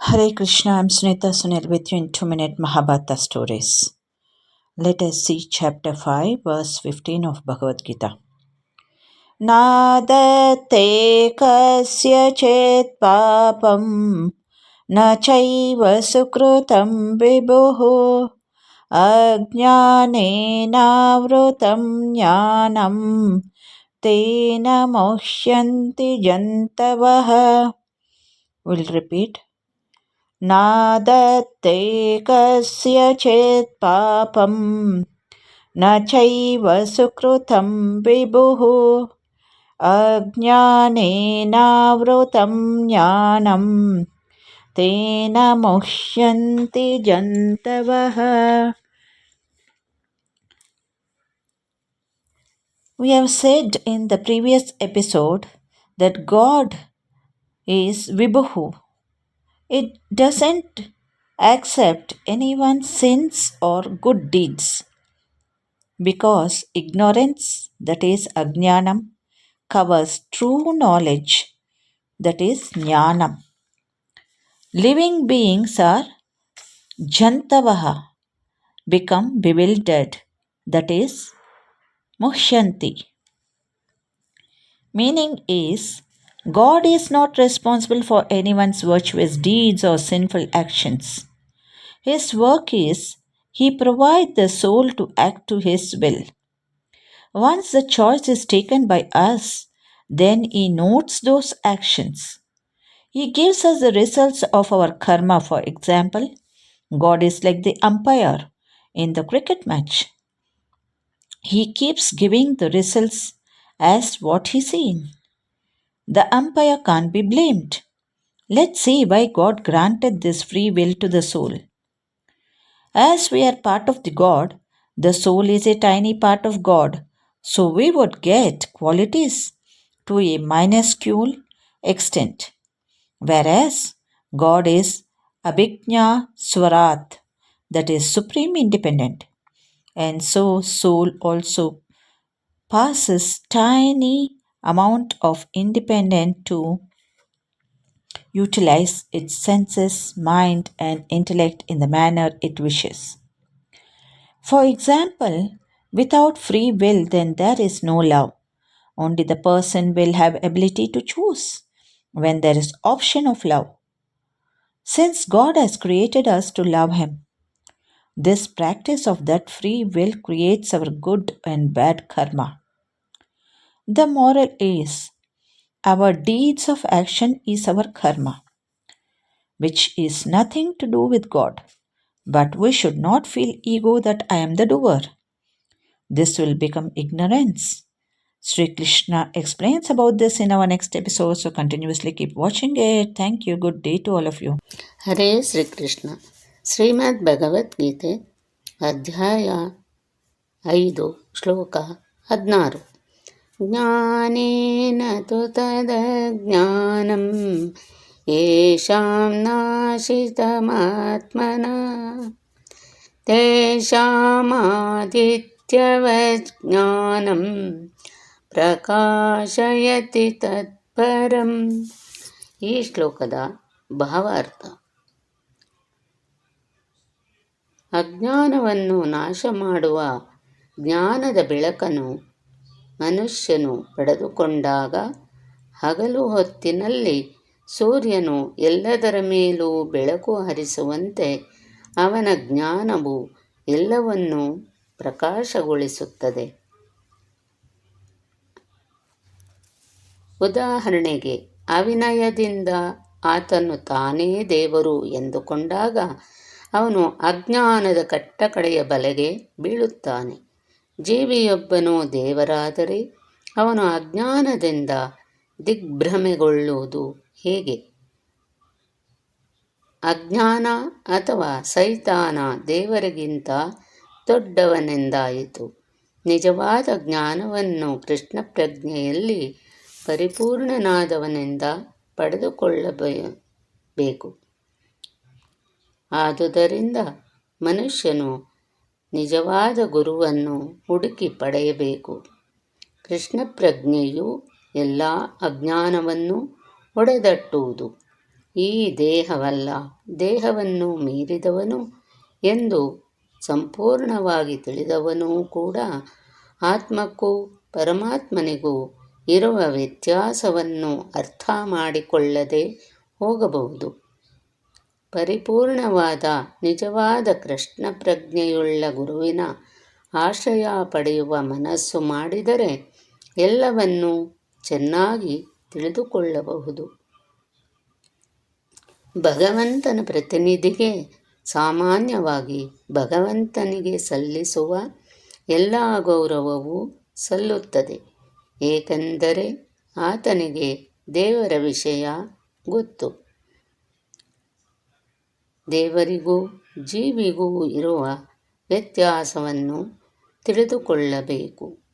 Hare Krishna, I'm Sunita Sunil with you in 2 Minute Mahabharata Stories. Let us see chapter 5, verse 15 of Bhagavad Gita. नादत्ते कस्यचित् पापं न चैव सुकृतं विभुः अज्ञानेनावृतं ज्ञानं तेन मोह्यन्ति जन्तवः We'll repeat. नादत्ते कस्यचित् पापं न चैव सुकृतं विभुः अज्ञानेनावृतं ज्ञानं तेन मुह्यन्ति जन्तवः We have said in the previous episode that God is Vibhuhu, It doesn't accept anyone's sins or good deeds because ignorance, that is ajnanam, covers true knowledge, that is jnanam. Living beings are jantavaha, become bewildered, that is muhyanti. Meaning is God is not responsible for anyone's virtuous deeds or sinful actions. His work is He provides the soul to act to His will. Once the choice is taken by us, then He notes those actions. He gives us the results of our karma. For example, God is like the umpire in the cricket match. He keeps giving the results as what he seen. The umpire can't be blamed. Let's see why God granted this free will to the soul. As we are part of the God, the soul is a tiny part of God, so we would get qualities to a minuscule extent. Whereas God is Abhijna Swarat, that is supreme independent. And so soul also passes tiny amount of independent to utilize its senses, mind, and intellect in the manner it wishes. For example, without free will, then there is no love. Only the person will have ability to choose when there is option of love. Since God has created us to love Him, this practice of that free will creates our good and bad karma. The moral is our deeds of action is our karma, which is nothing to do with God. But we should not feel ego that I am the doer. This will become ignorance. Sri Krishna explains about this in our next episode, so continuously keep watching it. Thank you. Good day to all of you. ಹರೇ ಶ್ರೀಕೃಷ್ಣ ಶ್ರೀಮದ್ ಭಗವದ್ಗೀತೆ ಅಧ್ಯಾಯ ಐದು ಶ್ಲೋಕ ಹದಿನಾರು ज्ञानेन तु तदज्ञानं येषां नाशितमात्मना तेषामादित्यवज्ञानं ಪ್ರಕಾಶಯತಿ ತತ್ಪರಂ ಈ ಶ್ಲೋಕದ ಭಾವಾರ್ಥ ಅಜ್ಞಾನವನ್ನು ನಾಶ ಮಾಡುವ ಜ್ಞಾನದ ಬೆಳಕನ್ನು ಮನುಷ್ಯನು ಪಡೆದುಕೊಂಡಾಗ ಹಗಲು ಹೊತ್ತಿನಲ್ಲಿ ಸೂರ್ಯನು ಎಲ್ಲದರ ಮೇಲೂ ಬೆಳಕು ಹರಿಸುವಂತೆ ಅವನ ಜ್ಞಾನವು ಎಲ್ಲವನ್ನೂ ಪ್ರಕಾಶಗೊಳಿಸುತ್ತದೆ. ಉದಾಹರಣೆಗೆ, ಅವಿನಯದಿಂದ ಆತನು ತಾನೇ ದೇವರು ಎಂದುಕೊಂಡಾಗ ಅವನು ಅಜ್ಞಾನದ ಕಟ್ಟಕಡೆಯ ಬಲೆಗೆ ಬೀಳುತ್ತಾನೆ. ಜೀವಿಯೊಬ್ಬನು ದೇವರಾದರೆ ಅವನು ಅಜ್ಞಾನದಿಂದ ದಿಗ್ಭ್ರಮೆಗೊಳ್ಳುವುದು ಹೇಗೆ? ಅಜ್ಞಾನ ಅಥವಾ ಸೈತಾನ ದೇವರಿಗಿಂತ ದೊಡ್ಡವನೆಂದಾಯಿತು. ನಿಜವಾದ ಜ್ಞಾನವನ್ನು ಕೃಷ್ಣ ಪ್ರಜ್ಞೆಯಲ್ಲಿ ಪರಿಪೂರ್ಣನಾದವನಿಂದ ಪಡೆದುಕೊಳ್ಳಬೇಕು. ಆದುದರಿಂದ ಮನುಷ್ಯನು ನಿಜವಾದ ಗುರುವನ್ನು ಹುಡುಕಿ ಪಡೆಯಬೇಕು. ಕೃಷ್ಣ ಪ್ರಜ್ಞೆಯು ಎಲ್ಲ ಅಜ್ಞಾನವನ್ನು ಹೊಡೆದಟ್ಟುವುದು ಈ ದೇಹವಲ್ಲ, ದೇಹವನ್ನು ಮೀರಿದವನು ಎಂದು ಸಂಪೂರ್ಣವಾಗಿ ತಿಳಿದವನೂ ಕೂಡ ಆತ್ಮಕ್ಕೂ ಪರಮಾತ್ಮನಿಗೂ ಇರುವ ವ್ಯತ್ಯಾಸವನ್ನು ಅರ್ಥ ಮಾಡಿಕೊಳ್ಳದೆ ಹೋಗಬಹುದು. ಪರಿಪೂರ್ಣವಾದ ನಿಜವಾದ ಕೃಷ್ಣ ಪ್ರಜ್ಞೆಯುಳ್ಳ ಗುರುವಿನ ಆಶ್ರಯ ಪಡೆಯುವ ಮನಸ್ಸು ಮಾಡಿದರೆ ಎಲ್ಲವನ್ನೂ ಚೆನ್ನಾಗಿ ತಿಳಿದುಕೊಳ್ಳಬಹುದು. ಭಗವಂತನ ಪ್ರತಿನಿಧಿಗೆ ಸಾಮಾನ್ಯವಾಗಿ ಭಗವಂತನಿಗೆ ಸಲ್ಲಿಸುವ ಎಲ್ಲ ಗೌರವವೂ ಸಲ್ಲುತ್ತದೆ. ಏಕೆಂದರೆ ಆತನಿಗೆ ದೇವರ ವಿಷಯ ಗೊತ್ತು. ದೇವರಿಗೂ ಜೀವಿಗೂ ಇರುವ ವ್ಯತ್ಯಾಸವನ್ನು ತಿಳಿದುಕೊಳ್ಳಬೇಕು.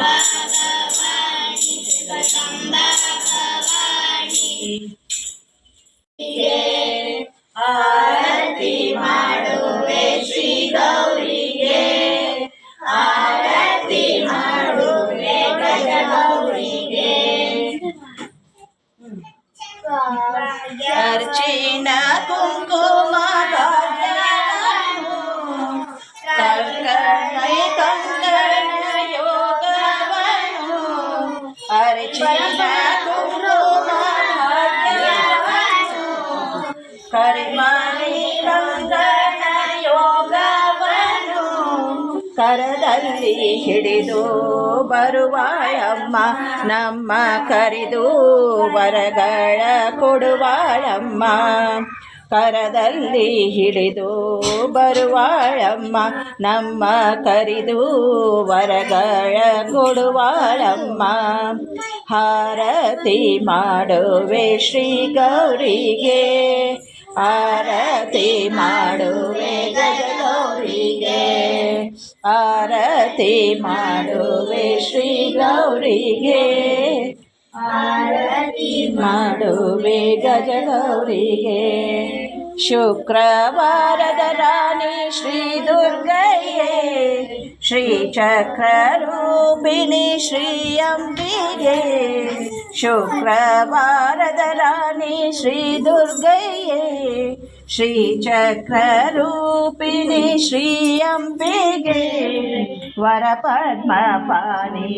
ഭഗവാണി ജഗദംബവാണി ആരതി ಮಾಡುವೆ ಶ್ರೀ ಗೌರಿಗೆ ಆರತಿ ಮಾಡುವೆ ಗಜಗೌರಿಗೆ ಅರ್ಚಿನ ಕುಂಕುಮ ಕರದಲ್ಲಿ ಹಿಡಿದು ಬರುವಾಳಮ್ಮ, ನಮ್ಮ ಕರೆದು ವರಗಳ ಕೊಡುವಾಳಮ್ಮ. ಕರದಲ್ಲಿ ಹಿಡಿದು ಬರುವಾಳಮ್ಮ, ನಮ್ಮ ಕರಿದು ವರಗಳ ಕೊಡುವಾಳಮ್ಮ. ಹಾರತಿ ಮಾಡುವೆ ಶ್ರೀ ಗೌರಿಗೆ ಆರತಿ ಮಾಡುವೆ ಗೌರಿಗೆ ಆರತಿ ಮಾಡುವೆ ಶ್ರೀ ಗೌರಿಗೆ ಆರತಿ ಮಾಡುವೆ ಗಜಗೌರಿಗೆ ಶುಕ್ರವಾರದ ರಾಣಿ ಶ್ರೀ ದುರ್ಗಯ್ಯೇ ಶ್ರೀ ಚಕ್ರ ರೂಪಿಣಿ ಶ್ರೀ ಅಂಬಿಗೆ ಶುಕ್ರವಾರದ ರಾಣಿ ಶ್ರೀ ದುರ್ಗಯ್ಯೇ श्रीचक्ररूपिणि श्रियम्बिगे वरपद्मपाणि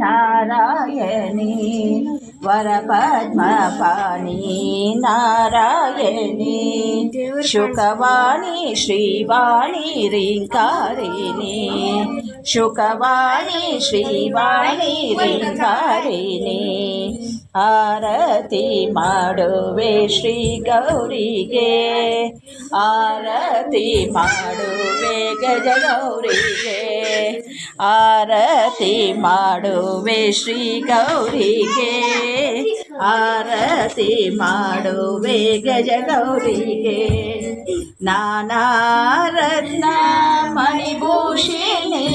नारायणी वरपद्मपाणि नारायणी शुकवाणी श्रीवाणी रिङ्कारिणी ಶುಕವಾಣಿ ಶ್ರೀವಾಣಿ ಶ್ರೀವಾಣಿ ಆರತಿ ಮಾಡುವೆ ಶ್ರೀ ಗೌರಿಗೆ ಆರತಿ ಮಾಡುವೆ ಗಜಗೌರಿಗೆ ಆರತಿ ಮಾಡುವೆ ಶ್ರೀ ಗೌರಿಗೆ ಆರತಿ ಮಾಡುವೆ ಗಜಗೌರಿಗೆ. ನಾನಾರತ್ನ ಮಣಿಭೂಷಿಣಿ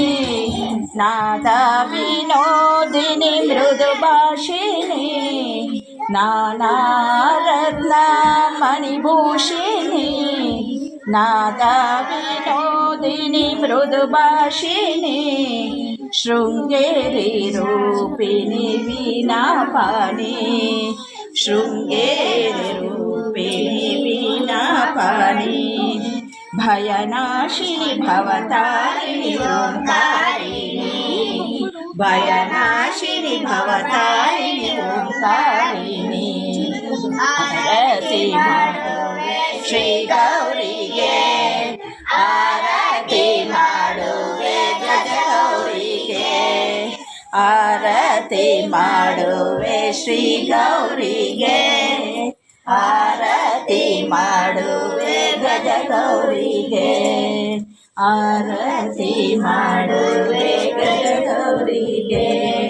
ನಾದ ವಿನೋದಿನಿ ಮೃದು ಭಾಷಿಣಿ. ನಾನಾರತ್ನ ಮಣಿಭೂಷಿಣಿ নাদা বিনোদিনী মৃদবাসিনী শৃঙ্গেরি রূপিণী বিনা পানি শৃঙ্গেরি রূপিণী বিনা পানি भयनाशिनि भवतारिणि ओङ्कारिणि भयनाशिनि भवतारिणि ओङ्कारिणि श्रीगौरी ಆರತಿ ಮಾಡುವೆ ಗಜಗೌರಿಗೆ. ಆರತಿ ಮಾಡುವೆ ಶ್ರೀ ಗೌರಿಗೆ. ಆರತಿ ಮಾಡುವೆ ಗಜಗೌರಿಗೆ. ಆರತಿ ಮಾಡುವೆ ಗಜಗೌರಿಗೆ.